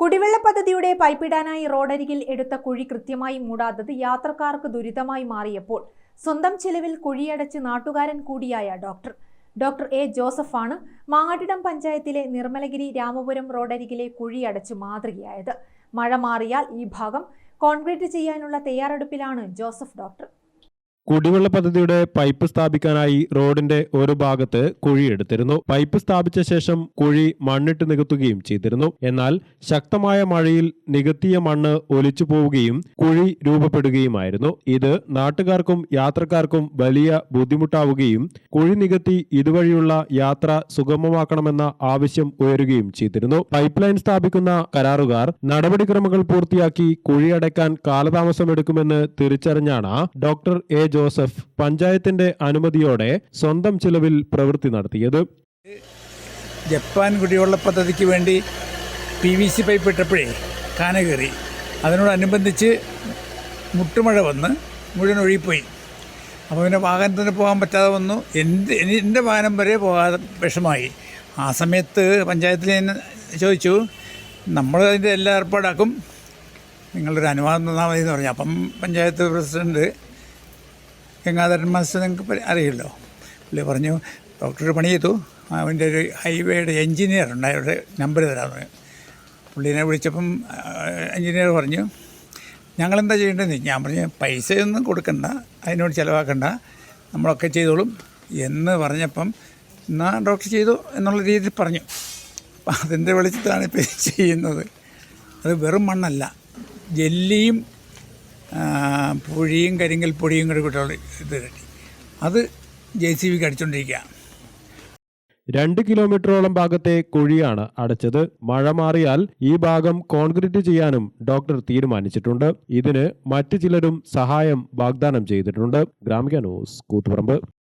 കുടിവെള്ള പദ്ധതിയുടെ പൈപ്പിടാനായി റോഡരികിൽ എടുത്ത കുഴി കൃത്യമായി മൂടാത്തത് യാത്രക്കാർക്ക് ദുരിതമായി മാറിയപ്പോൾ സ്വന്തം ചെലവിൽ കുഴിയടച്ച് നാട്ടുകാരൻ കൂടിയായ ഡോക്ടർ. Doctor A. ജോസഫാണ് മാങ്ങാട്ടിടം പഞ്ചായത്തിലെ നിർമ്മലഗിരി രാമപുരം റോഡരികിലെ കുഴിയടച്ച് മാതൃകയായത്. മഴ മാറിയാൽ ഈ ഭാഗം കോൺക്രീറ്റ് ചെയ്യാനുള്ള തയ്യാറെടുപ്പിലാണ് ജോസഫ് ഡോക്ടർ. കുടിവെള്ള പദ്ധതിയുടെ പൈപ്പ് സ്ഥാപിക്കാനായി റോഡിന്റെ ഒരു ഭാഗത്ത് കുഴിയെടുത്തിരുന്നു പൈപ്പ് സ്ഥാപിച്ച ശേഷം കുഴി മണ്ണിട്ട് നികത്തുകയും ചെയ്തിരുന്നു. എന്നാൽ ശക്തമായ മഴയിൽ നികത്തിയ മണ്ണ് ഒലിച്ചു പോവുകയും കുഴി രൂപപ്പെടുകയുമായിരുന്നു. ഇത് നാട്ടുകാർക്കും യാത്രക്കാർക്കും വലിയ ബുദ്ധിമുട്ടാവുകയും കുഴി നികത്തി ഇതുവഴിയുള്ള യാത്ര സുഗമമാക്കണമെന്ന ആവശ്യം ഉയരുകയും ചെയ്തിരുന്നു. പൈപ്പ് ലൈൻ സ്ഥാപിക്കുന്ന കരാറുകാർ നടപടിക്രമങ്ങൾ പൂർത്തിയാക്കി കുഴി കുഴിയടയ്ക്കാൻ കാലതാമസമെടുക്കുമെന്ന് തിരിച്ചറിഞ്ഞാണ് ഡോക്ടർ എ ജോസഫ് പഞ്ചായത്തിന്റെ അനുമതിയോടെ സ്വന്തം ചിലവിൽ പ്രവൃത്തി നടത്തിയത്. ജപ്പാൻ കുടിവെള്ള പദ്ധതിക്ക് വേണ്ടി പി വി സി പൈപ്പ് ഇട്ടപ്പോഴേ കാന കയറി. അതിനോടനുബന്ധിച്ച് മുട്ടുമഴ വന്ന് മുഴുവൻ ഒഴുകിപ്പോയി. അപ്പോൾ പിന്നെ വാഹനത്തിന് പോകാൻ പറ്റാതെ വന്നു. എന്റെ എന്റെ വാഹനം വരെ പോകാതെ വിഷമായി. ആ സമയത്ത് പഞ്ചായത്തിൽ ഞാൻ ചോദിച്ചു നമ്മൾ അതിന്റെ എല്ലാ ഏർപ്പാടാക്കും. നിങ്ങളൊരു അനുവാദം തന്നാൽ മതി എന്ന് പറഞ്ഞു. അപ്പം പഞ്ചായത്ത് പ്രസിഡന്റ് ഗംഗാധരൻ മാസ്റ്റർ നിങ്ങൾക്ക് അറിയില്ലോ. പുള്ളി പറഞ്ഞു ഡോക്ടർ പണി ചെയ്തു. അവന്റെ ഒരു ഹൈവേയുടെ എൻജിനീയർ ഉണ്ട്. അയാളുടെ നമ്പർ തരാമെന്ന് പുള്ളീനെ വിളിച്ചപ്പം എൻജിനീയർ പറഞ്ഞു ഞങ്ങളെന്താ ചെയ്യേണ്ടത് ഞാൻ പറഞ്ഞു പൈസയൊന്നും കൊടുക്കണ്ട. അതിനോട് ചിലവാക്കണ്ട. നമ്മളൊക്കെ ചെയ്തോളും. എന്ന് പറഞ്ഞപ്പം എന്നാ ഡോക്ടർ ചെയ്തു? എന്നുള്ള രീതിയിൽ പറഞ്ഞു. അപ്പം അതിന്റെ വെളിച്ചത്താണ് ഇപ്പോൾ ചെയ്യുന്നത്? അത് വെറും മണ്ണല്ല. ജെല്ലിയും പുഴിയും കരിങ്കൽ പൊടിയും കൂടെ കൂട്ടുള്ള ഇത് കിട്ടി. അത് ജെ സി ബിക്ക് അടിച്ചുകൊണ്ടിരിക്കുകയാണ് രണ്ട് കിലോമീറ്ററോളം ഭാഗത്തെ കുഴിയാണ് അടച്ചത്. മഴ മാറിയാൽ ഈ ഭാഗം കോൺക്രീറ്റ് ചെയ്യാനും ഡോക്ടർ തീരുമാനിച്ചിട്ടുണ്ട്. ഇതിന് മറ്റു ചിലരും സഹായം വാഗ്ദാനം ചെയ്തിട്ടുണ്ട്. ഗ്രാമിക ന്യൂസ് കൂത്തുപറമ്പ്.